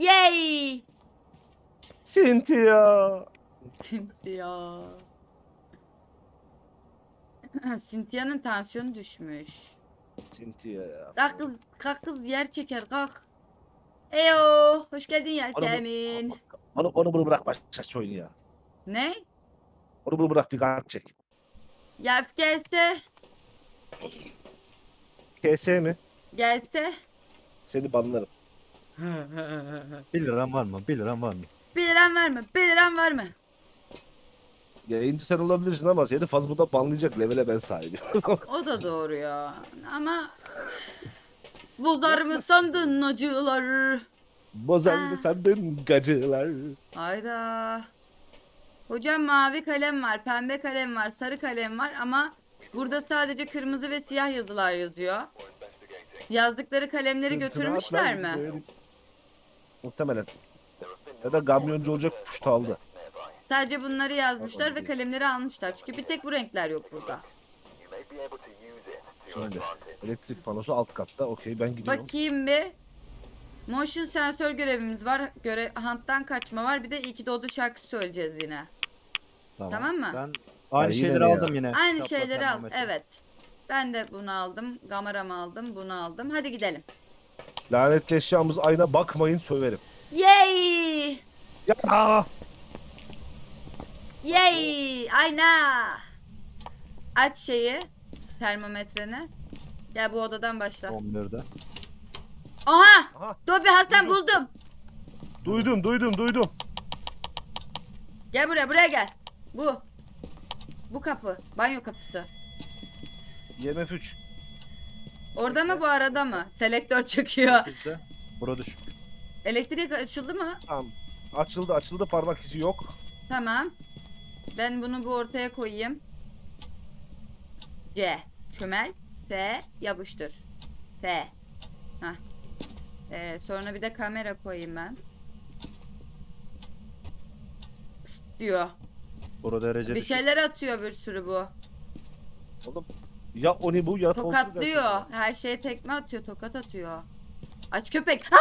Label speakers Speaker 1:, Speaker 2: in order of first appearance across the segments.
Speaker 1: Yay!
Speaker 2: Cynthia.
Speaker 1: Cynthia. Cynthia'nın tansiyonu düşmüş.
Speaker 2: Cynthia ya.
Speaker 1: Kalk kız, kalk kız yer çeker kalk. Eyo, hoş geldin Yasemin.
Speaker 2: Onu, onu bunu bırak başla şu oyunu ya.
Speaker 1: Ne?
Speaker 2: Onu bunu bırak bir kart çek.
Speaker 1: Ya gelse,
Speaker 2: KS mi?
Speaker 1: gelse.
Speaker 2: Seni banlarım.
Speaker 3: 1 liram var mı? 1 liram var mı?
Speaker 1: Bir liram var mı? Bir liram var mı?
Speaker 2: Yayıncı sen olabilirsin ama seni Fazbu'da banlayacak levele ben sahibim.
Speaker 1: O da doğru ya. Ama bozar mı sandın acılar?
Speaker 2: Bozar
Speaker 1: Ha.
Speaker 2: mı sandın gacılar?
Speaker 1: Hayda. Hocam mavi kalem var, pembe kalem var, sarı kalem var ama burada sadece kırmızı ve siyah yazılar yazıyor. Yazdıkları kalemleri götürmüşler mi?
Speaker 2: Muhtemelen. Ya da kamyoncu olacak puşta aldı.
Speaker 1: Sadece bunları yazmışlar ve kalemleri almışlar. Çünkü bir tek bu renkler yok burada.
Speaker 2: Şimdi elektrik panosu alt katta. Okey ben gidiyorum.
Speaker 1: Bakayım bir. Motion sensör görevimiz var. Göre Hunt'tan kaçma var. Bir de iyi ki doğdu şarkısı söyleyeceğiz yine. Tamam mı?
Speaker 3: Ben aynı
Speaker 2: yine
Speaker 3: şeyleri
Speaker 2: mi ya?
Speaker 3: aldım yine.
Speaker 1: Aynı
Speaker 3: Kitapla
Speaker 1: şeyleri al. Evet. Ben de bunu aldım. Kameramı aldım. Bunu aldım. Hadi gidelim.
Speaker 2: Lanetli eşyamız ayna bakmayın söverim.
Speaker 1: Yay!
Speaker 2: Ya aa!
Speaker 1: Yay! Ayna! Aç şeyi. Termometreni. Gel bu odadan başla.
Speaker 3: 11'de.
Speaker 1: Aha!
Speaker 2: Aha,
Speaker 1: Dobi Hasan
Speaker 2: Duydum.
Speaker 1: buldum.
Speaker 2: duydum duydum duydum.
Speaker 1: Gel buraya buraya gel. Bu. Bu kapı. Banyo kapısı.
Speaker 2: IMF 3.
Speaker 1: Orada mı bu arada mı? Selektör çöküyor.
Speaker 3: 8'de. Bura düşük.
Speaker 1: Elektrik açıldı mı?
Speaker 2: Tamam. Açıldı açıldı parmak izi yok.
Speaker 1: Tamam. Ben bunu bu ortaya koyayım. C. Çömel. F. Yapıştır. F. Hah. Ee, sonra bir de kamera koyayım ben. Pst diyor.
Speaker 3: Bura derece
Speaker 1: Bir
Speaker 3: düşük.
Speaker 1: şeyler atıyor bir sürü bu.
Speaker 2: Oğlum ya oni bu ya
Speaker 1: Tokatlıyor. Her şeye tekme atıyor. Tokat atıyor. Aç köpek. Ha!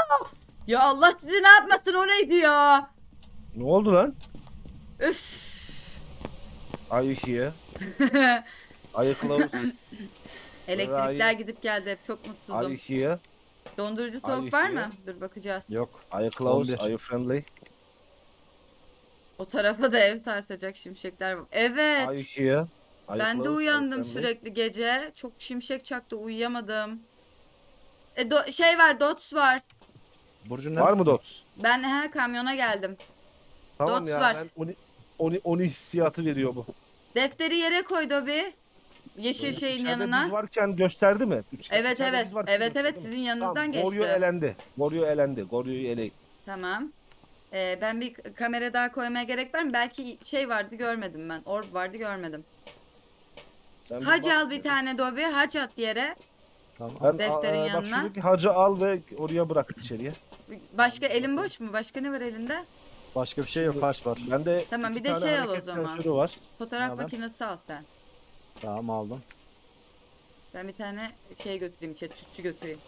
Speaker 1: Ya Allah sizi ne yapmasın o neydi ya?
Speaker 2: Ne oldu lan?
Speaker 1: Üf.
Speaker 2: Are you here? Are you close?
Speaker 1: Elektrikler
Speaker 2: Ay.
Speaker 1: gidip geldi hep çok
Speaker 2: Are
Speaker 1: mutsuzum.
Speaker 2: you here?
Speaker 1: Dondurucu
Speaker 2: Ay,
Speaker 1: soğuk var mı? Dur bakacağız.
Speaker 3: Yok.
Speaker 2: Are you close?
Speaker 3: 11.
Speaker 2: Are you friendly?
Speaker 1: O tarafa da ev sarsacak şimşekler var.
Speaker 2: Are you
Speaker 1: Evet.
Speaker 2: here? Are you
Speaker 1: Ben de uyandım sürekli gece. Çok şimşek çaktı uyuyamadım. E, do- şey var dots var.
Speaker 3: Burcu
Speaker 2: Var
Speaker 3: neredesin?
Speaker 2: mı dots?
Speaker 1: Ben he kamyona geldim.
Speaker 2: Tamam
Speaker 1: Dots
Speaker 2: ya
Speaker 1: var.
Speaker 2: ben oni, oni, oni hissiyatı veriyor bu.
Speaker 1: Defteri yere koy Dobi. Yeşil şeyin
Speaker 2: İçeride
Speaker 1: yanına.
Speaker 2: biz varken gösterdi mi? İç-
Speaker 1: Evet
Speaker 2: içeride
Speaker 1: evet.
Speaker 2: biz varken
Speaker 1: Evet evet
Speaker 2: gösterdi mi?
Speaker 1: sizin yanınızdan
Speaker 2: Tamam,
Speaker 1: geçti.
Speaker 2: Goryo elendi. Goryo elendi. Goryo'yu eleyin.
Speaker 1: Tamam. Ee, ben bir kamera daha koymaya gerek var mı? Belki şey vardı görmedim ben. Orb vardı görmedim.
Speaker 2: Sen
Speaker 1: Hac
Speaker 2: bak-
Speaker 1: al bir tane Dobi. Hac at yere.
Speaker 3: Tamam.
Speaker 2: Ben,
Speaker 1: defterin yanına.
Speaker 2: Bak şuradaki hacı al ve oraya bırak içeriye.
Speaker 1: Başka elin boş mu? Başka ne var elinde?
Speaker 3: Başka bir şey yok. Kaç var?
Speaker 2: Bende
Speaker 1: Tamam,
Speaker 2: iki
Speaker 1: bir de
Speaker 2: tane
Speaker 1: şey al o
Speaker 2: hareket
Speaker 1: zaman.
Speaker 2: sensörü var.
Speaker 1: Fotoğraf
Speaker 3: haber?
Speaker 1: makinesi al sen.
Speaker 3: Tamam aldım.
Speaker 1: Ben bir tane şey götüreyim içeri, tütsü götüreyim.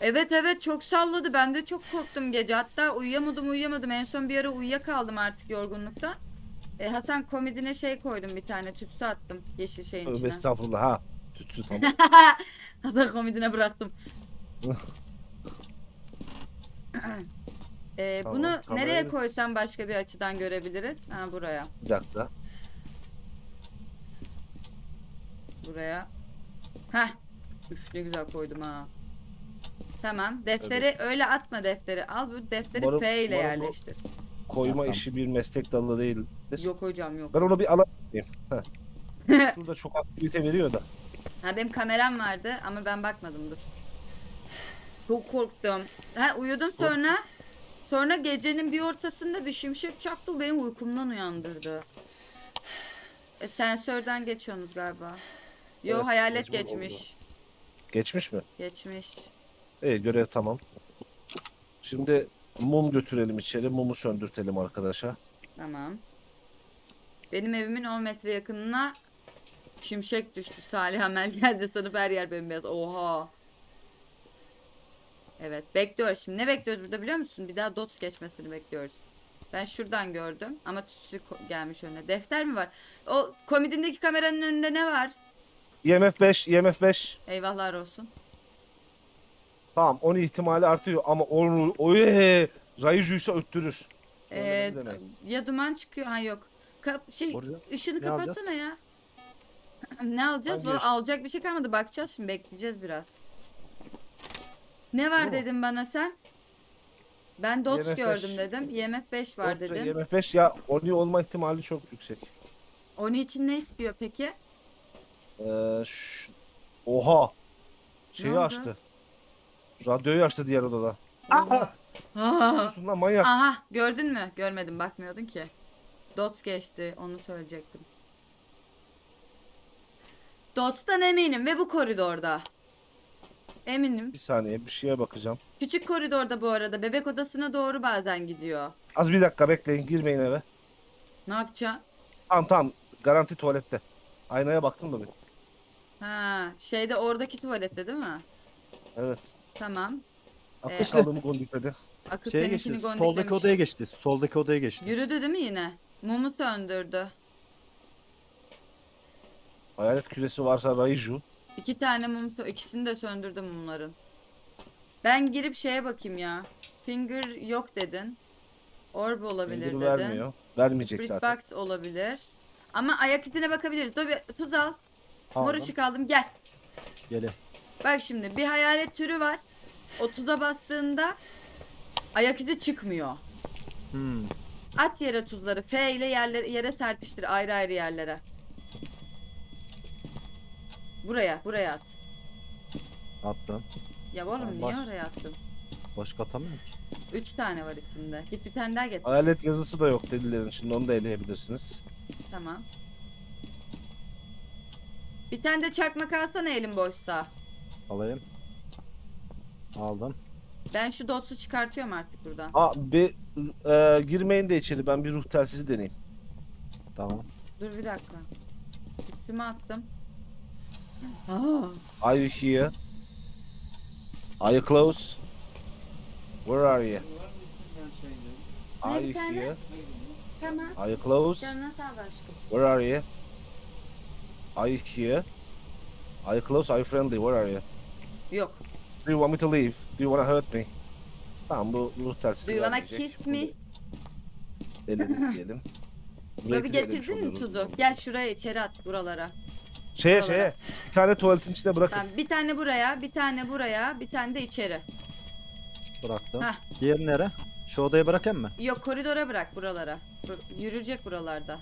Speaker 1: Evet evet çok salladı. Ben de çok korktum gece. Hatta uyuyamadım uyuyamadım. En son bir ara uyuyakaldım artık yorgunluktan. E, Hasan komedine şey koydum bir tane tütsü attım yeşil şeyin
Speaker 2: Tövbe
Speaker 1: içine.
Speaker 2: estağfurullah ha. Tütsü tamam.
Speaker 1: Hasan komedine bıraktım. E,
Speaker 2: Tamam,
Speaker 1: bunu
Speaker 2: kamerayı
Speaker 1: nereye koysam başka bir açıdan görebiliriz? Ha buraya.
Speaker 2: bir dakika.
Speaker 1: Buraya. Heh. Üf ne güzel koydum ha. Tamam. Defteri öyle atma defteri. Al bu defteri
Speaker 2: Umarım-
Speaker 1: F ile
Speaker 2: umarım bu-
Speaker 1: yerleştir.
Speaker 2: Koyma
Speaker 3: Tamam.
Speaker 2: işi bir meslek dalı değil.
Speaker 1: Yok hocam yok.
Speaker 2: Ben onu bir alayım. Heh. Şurada çok aktivite veriyor da.
Speaker 1: Ha benim kameram vardı ama ben bakmadım dur. Çok korktum. Ha uyudum sonra. Sonra gecenin bir ortasında bir şimşek çaktı benim uykumdan uyandırdı. E, sensörden geçiyorsunuz galiba. Yo
Speaker 2: Evet,
Speaker 1: hayalet
Speaker 2: mecbur
Speaker 1: geçmiş.
Speaker 2: Geçmiş mi?
Speaker 1: Geçmiş.
Speaker 2: İyi görev tamam. Şimdi mum götürelim içeri. Mumu söndürtelim arkadaşa.
Speaker 1: Tamam. Benim evimin 10 metre yakınına şimşek düştü. Salih Amel geldi sanıp her yer bembeyaz. Oha. Evet bekliyoruz şimdi. Ne bekliyoruz burada biliyor musun? Bir daha dots geçmesini bekliyoruz. Ben şuradan gördüm ama tütsü ko- gelmiş önüne. Defter mi var? O komodindeki kameranın önünde ne var?
Speaker 2: IMF 5, IMF 5.
Speaker 1: Eyvahlar olsun.
Speaker 2: Tamam onun ihtimali artıyor ama onu oy Rayucuysa öttürür. Sonra
Speaker 1: Ee,
Speaker 2: bir
Speaker 1: ya duman çıkıyor ha yok. Kap şey
Speaker 3: Burcu,
Speaker 1: ışığını
Speaker 3: ne
Speaker 1: kapatsana ya. ne alacağız? Vallahi alacak bir şey kalmadı. Bakacağız şimdi bekleyeceğiz biraz. Ne var
Speaker 2: Bu mu?
Speaker 1: dedin bana sen? Ben dots gördüm dedim. IMF 5 var
Speaker 2: Yoksa
Speaker 1: dedin.
Speaker 2: IMF 5 ya Oni olma ihtimali çok yüksek.
Speaker 1: Onun için ne istiyor peki?
Speaker 2: Ee, ş- Oha. Şeyi
Speaker 1: oldu?
Speaker 2: açtı. Radyoyu açtı diğer odada. Yapıyorsun lan manyak.
Speaker 1: Aha gördün mü? Görmedim bakmıyordun ki. Dots geçti onu söyleyecektim. Dots'tan eminim ve bu koridorda. Eminim.
Speaker 2: Bir saniye bir şeye bakacağım.
Speaker 1: Küçük koridorda bu arada bebek odasına doğru bazen gidiyor.
Speaker 2: Az bir dakika bekleyin girmeyin eve.
Speaker 1: Ne yapacaksın?
Speaker 2: Tamam tamam garanti tuvalette. Aynaya baktım da bir.
Speaker 1: Ha, şeyde oradaki tuvalette değil mi?
Speaker 2: Evet.
Speaker 1: Tamam.
Speaker 2: Aklı
Speaker 1: Ee,
Speaker 2: kaldığımı gondikledi.
Speaker 1: Akıl
Speaker 3: şeye geçti.
Speaker 1: gondiklemiş.
Speaker 3: Soldaki odaya geçti. Soldaki odaya geçti.
Speaker 1: Yürüdü değil mi yine? Mumu söndürdü.
Speaker 2: Hayalet küresi varsa Raiju.
Speaker 1: İki tane mum sö- ikisini de söndürdü mumların. Ben girip şeye bakayım ya. Finger yok dedin. Orb olabilir
Speaker 2: Finger
Speaker 1: dedin.
Speaker 2: vermiyor. Vermeyecek zaten.
Speaker 1: box olabilir. Ama ayak izine bakabiliriz. Dur bir tuz al. Mor
Speaker 3: Aldım.
Speaker 1: ışık aldım gel.
Speaker 3: Geliyor.
Speaker 1: Bak şimdi bir hayalet türü var. O tuza bastığında ayak izi çıkmıyor.
Speaker 3: Hmm.
Speaker 1: At yere tuzları. F ile yerlere, yere serpiştir ayrı ayrı yerlere. Buraya, buraya at.
Speaker 3: Attım.
Speaker 1: Ya oğlum niye
Speaker 3: baş-
Speaker 1: oraya attın?
Speaker 3: Başka atamıyorum ki.
Speaker 1: Üç tane var içinde. Git bir tane daha getir.
Speaker 2: Hayalet yazısı da yok delilerin şimdi onu da eleyebilirsiniz.
Speaker 1: Tamam. Bir tane de çakmak alsana elin boşsa.
Speaker 3: Alayım. Aldım.
Speaker 1: Ben şu dotsu çıkartıyorum artık buradan.
Speaker 2: Aa bir e, girmeyin de içeri ben bir ruh telsizi deneyeyim.
Speaker 3: Tamam.
Speaker 1: Dur bir dakika. Üstüme attım. Aa,
Speaker 2: Are you here? Are you close? Where are you? Are you here?
Speaker 1: tamam.
Speaker 2: Are you close?
Speaker 1: Canına sağ ol aşkım.
Speaker 2: Where are you? Are you here? Are you close? Are you friendly? Where are you?
Speaker 1: Yok.
Speaker 2: Do you want me to leave? Do you want to hurt me? Tamam bu ruh telsizi
Speaker 1: Do you wanna kiss me?
Speaker 2: Eledik diyelim. Elemiş
Speaker 1: getirdin mi tuzu? Gel şuraya içeri at buralara.
Speaker 2: Şeye
Speaker 1: buralara.
Speaker 2: şeye. Bir tane tuvaletin içine bırakın.
Speaker 1: Tamam, bir tane buraya, bir tane buraya, bir tane de içeri.
Speaker 3: Bıraktım.
Speaker 1: Heh.
Speaker 3: Diğer nere? Şu odaya bırakayım mı?
Speaker 1: Yok koridora bırak buralara. Bur- yürüyecek buralarda.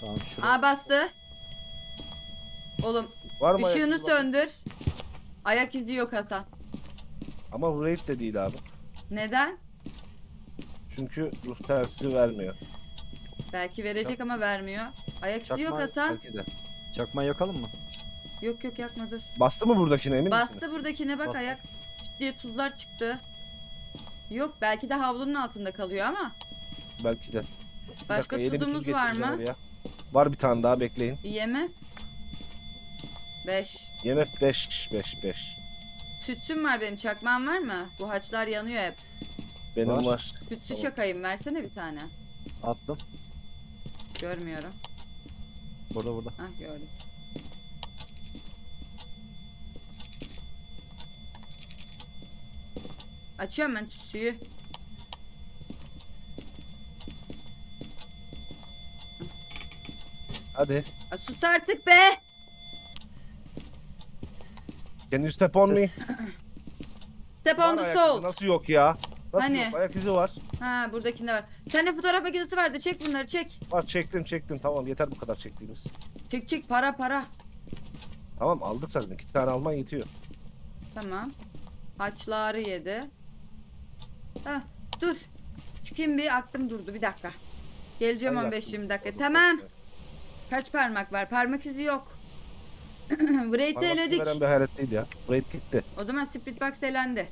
Speaker 3: Tamam şuraya.
Speaker 1: Aa bastı. Oğlum
Speaker 2: Var mı
Speaker 1: ışığını
Speaker 2: ayak izi?
Speaker 1: Ayak izi yok Hasan.
Speaker 2: Ama bu raid de değil abi.
Speaker 1: Neden?
Speaker 2: Çünkü ruh telsizi vermiyor.
Speaker 1: Belki verecek ama vermiyor. Ayak izi yok
Speaker 3: Çakma-
Speaker 1: Hasan.
Speaker 2: Belki de.
Speaker 3: Çakmayı yakalım mı?
Speaker 1: Yok yok yakma dur.
Speaker 2: Bastı mı buradakine emin
Speaker 1: Bastı
Speaker 2: misiniz?
Speaker 1: buradakine bak
Speaker 3: Bastı.
Speaker 1: ayak diye tuzlar çıktı. Yok belki de havlunun altında kalıyor ama.
Speaker 2: Belki de. Bir
Speaker 1: Başka
Speaker 2: dakika, yeni bir tuz
Speaker 1: tuzumuz var
Speaker 2: getireceğim
Speaker 1: mı?
Speaker 2: oraya. Var bir tane daha bekleyin.
Speaker 1: Yeme. 5.
Speaker 2: Yemek 5 5 5.
Speaker 1: Tütsüm var benim çakmağım var mı? Bu haçlar yanıyor hep.
Speaker 2: Benim
Speaker 3: Var.
Speaker 2: var.
Speaker 1: Tütsü
Speaker 2: Tamam.
Speaker 1: çakayım versene bir tane.
Speaker 3: Attım.
Speaker 1: Görmüyorum.
Speaker 3: Burada burada.
Speaker 1: Hah gördüm. Açıyorum ben tütsüyü.
Speaker 2: Hadi.
Speaker 1: Aa, sus artık be.
Speaker 2: Can you step on me?
Speaker 1: Step
Speaker 2: Var
Speaker 1: on the
Speaker 2: ayak izi,
Speaker 1: salt.
Speaker 2: Nasıl yok ya? Nasıl
Speaker 1: Hani?
Speaker 2: yok? Ayak izi var.
Speaker 1: Ha buradakinde var. Sende fotoğraf makinesi vardı. Çek bunları çek.
Speaker 2: Var çektim çektim tamam yeter bu kadar çektiğimiz.
Speaker 1: Çek çek para para.
Speaker 2: Tamam aldık zaten iki tane alman yetiyor.
Speaker 1: Tamam. Haçları yedi. Ha, dur. Çıkayım bir aklım durdu bir dakika. Geleceğim
Speaker 2: Hay
Speaker 1: 15-20 dakika. Tamam. Kaç parmak var? Parmak izi yok. Wraith'i
Speaker 2: izi
Speaker 1: eledik.
Speaker 2: veren bir hayret değil ya. Raid gitti.
Speaker 1: O zaman Spirit Box elendi.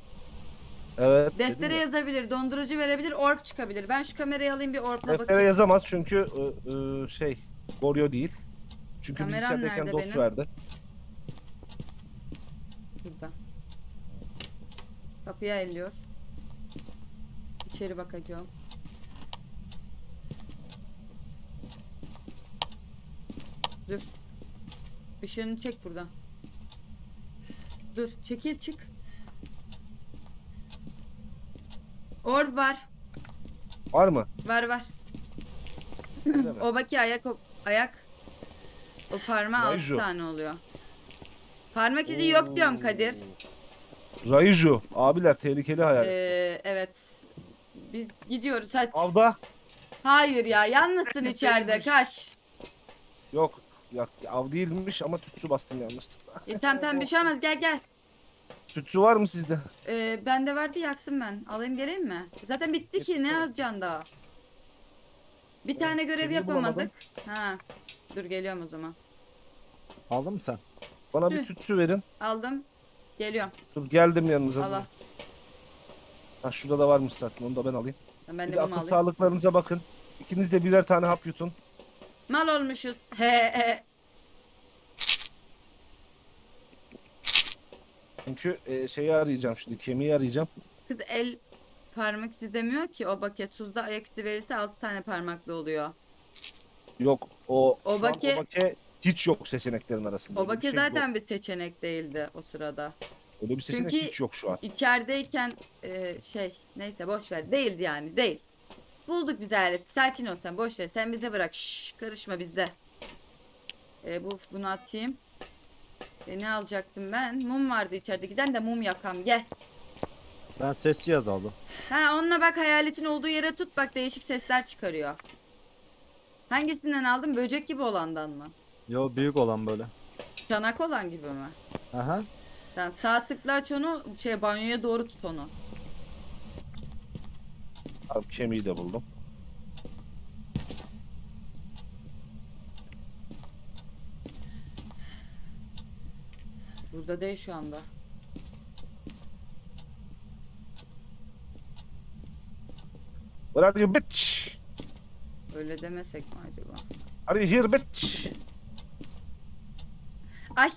Speaker 2: Evet. dedim
Speaker 1: Deftere
Speaker 2: ya.
Speaker 1: yazabilir, dondurucu verebilir, orb çıkabilir. Ben şu kamerayı alayım bir orbla
Speaker 2: Deftere
Speaker 1: bakayım.
Speaker 2: yazamaz çünkü ı, ı, şey Goryo değil. Çünkü biz
Speaker 1: Kameram
Speaker 2: içerideyken
Speaker 1: nerede benim?
Speaker 2: verdi.
Speaker 1: Burada. Kapıya elliyor. İçeri bakacağım. Dur. Işığını çek buradan. Dur, çekil çık. Orb var.
Speaker 2: Var mı?
Speaker 1: Var var.
Speaker 2: Öyle mi?
Speaker 1: O baki ayak o, ayak. O parmağı altı
Speaker 2: Raiju.
Speaker 1: tane oluyor. Parmak izi yok diyorum Kadir.
Speaker 2: Raiju. Abiler tehlikeli hayal.
Speaker 1: Ee, evet. Biz gidiyoruz hadi.
Speaker 2: Avda.
Speaker 1: Hayır ya yalnızsın içeride kaç.
Speaker 2: Yok. Ya, av değilmiş ama tütsü bastım yanlışlıkla.
Speaker 1: E, tamam tamam bir şey olmaz gel gel.
Speaker 2: Tütsü var mı sizde?
Speaker 1: Ee, bende vardı yaktım ben. Alayım geleyim mi? Zaten bitti ki ne yazacaksın daha? Bir tane görev yapamadık. Ha. Dur geliyorum o zaman.
Speaker 3: Aldın mı sen?
Speaker 2: Bana bir
Speaker 1: Tüh.
Speaker 2: tütsü verin.
Speaker 1: Aldım. Geliyorum.
Speaker 2: Dur geldim yanınıza.
Speaker 1: Allah.
Speaker 2: Ha şurada da varmış zaten onu da ben alayım.
Speaker 1: Ben
Speaker 2: Bir
Speaker 1: de
Speaker 2: de
Speaker 1: bunu
Speaker 2: akıl
Speaker 1: alayım.
Speaker 2: sağlıklarınıza bakın. İkiniz de birer tane hap yutun.
Speaker 1: Mal olmuşuz. He he.
Speaker 2: Çünkü e, şeyi arayacağım şimdi kemiği arayacağım.
Speaker 1: Kız el parmak izi demiyor ki o baket tuzda ayak izi verirse 6 tane parmaklı oluyor.
Speaker 2: Yok o
Speaker 1: O
Speaker 2: şu an
Speaker 1: bake-
Speaker 2: o bake hiç yok seçeneklerin arasında.
Speaker 1: O
Speaker 2: Öyle bir
Speaker 1: baket
Speaker 2: şey yok.
Speaker 1: zaten bir seçenek değildi o sırada.
Speaker 2: Öyle bir seçenek
Speaker 1: Çünkü-
Speaker 2: hiç yok şu an.
Speaker 1: İçerideyken e, şey neyse boş ver. Değildi yani değil. Bulduk biz aleti. Sakin ol sen boş ver. Sen bize bırak. Şşş, karışma bizde. E, bu bunu atayım. E, ne alacaktım ben? Mum vardı içeride. Giden de mum yakam. Gel.
Speaker 3: Ben ses cihazı aldım.
Speaker 1: Ha onunla bak hayaletin olduğu yere tut bak değişik sesler çıkarıyor. Hangisinden aldın? Böcek gibi olandan mı?
Speaker 3: Yo büyük olan böyle.
Speaker 1: Çanak olan gibi mi?
Speaker 3: Aha.
Speaker 1: Sen sağ tıkla aç onu şey banyoya doğru tut onu.
Speaker 2: Abi kemiği de buldum.
Speaker 1: Burada değil şu anda.
Speaker 2: Where are you bitch?
Speaker 1: Öyle demesek mi acaba?
Speaker 2: Are you here bitch?
Speaker 1: Ay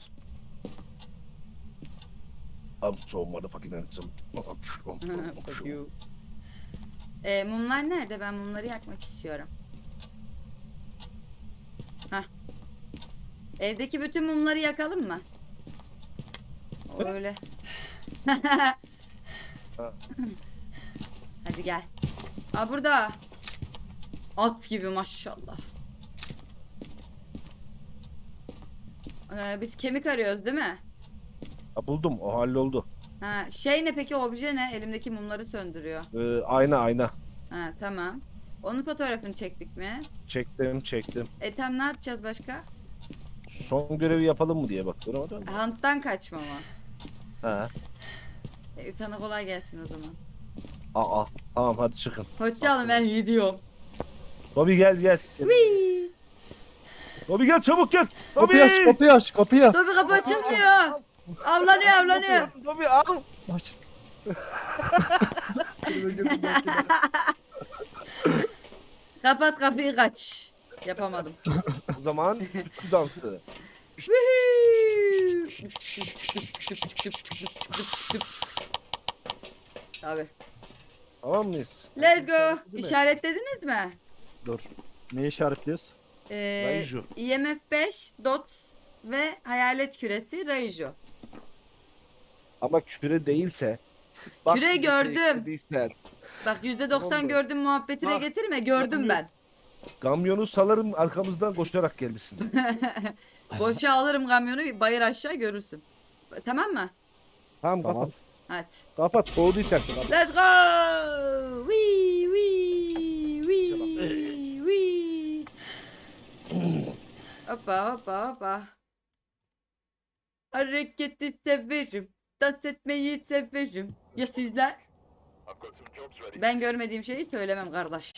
Speaker 2: I'm so motherfucking handsome.
Speaker 1: Fuck you. Ee, mumlar nerede? Ben mumları yakmak istiyorum. Hah. Evdeki bütün mumları yakalım mı? Öyle. Hadi gel. Aa burada. At gibi maşallah. Ee, biz kemik arıyoruz değil mi?
Speaker 2: Ha, buldum o halloldu.
Speaker 1: Ha, şey ne peki obje ne? Elimdeki mumları söndürüyor.
Speaker 2: Ee, ayna ayna.
Speaker 1: Ha tamam. Onun fotoğrafını çektik mi?
Speaker 2: Çektim çektim.
Speaker 1: E tam ne yapacağız başka?
Speaker 2: Son görevi yapalım mı diye bakıyorum.
Speaker 1: Hunt'tan kaçma mı?
Speaker 2: Ha.
Speaker 1: E, sana kolay gelsin o zaman.
Speaker 2: Aa tamam hadi çıkın.
Speaker 1: Hoşçakalın ben gidiyorum.
Speaker 2: Bobby gel gel.
Speaker 1: Whee!
Speaker 2: Bobby gel çabuk gel. Bobby.
Speaker 3: Kapıyı aç kapıyı aç kapıyı.
Speaker 1: Dur bir kapı açılmıyor. Avlanıyor avlanıyor.
Speaker 2: Bobby al.
Speaker 3: Aç.
Speaker 1: Kapat kapıyı kaç. Yapamadım.
Speaker 2: O zaman ütü dansı.
Speaker 1: Tabi.
Speaker 2: Tamam mıyız?
Speaker 1: Let's go.
Speaker 2: Değil mi?
Speaker 1: İşaretlediniz mi?
Speaker 3: Dur. Ne işaretliyoruz?
Speaker 1: Ee,
Speaker 2: Raiju.
Speaker 1: IMF 5, DOTS ve hayalet küresi Raiju.
Speaker 2: Ama küre değilse.
Speaker 1: Küre
Speaker 2: bizi
Speaker 1: gördüm.
Speaker 2: tehditliysen,
Speaker 1: Bak %90
Speaker 2: Tamam mı?
Speaker 1: gördüm muhabbetine
Speaker 2: Bak,
Speaker 1: getirme gördüm ben.
Speaker 2: Kamyonu salarım arkamızdan koşarak gelirsin.
Speaker 1: Boşa alırım kamyonu bayır aşağı görürsün. Tamam mı?
Speaker 2: Tamam,
Speaker 3: Tamam.
Speaker 2: kapat.
Speaker 1: Hadi.
Speaker 2: Kapat soğudayacaksın. Kapat.
Speaker 1: Let's go! Wee wee wee wee. hoppa hoppa hoppa. Hareketi severim. Dans etmeyi severim. Ya sizler? Ben görmediğim şeyi söylemem kardeş.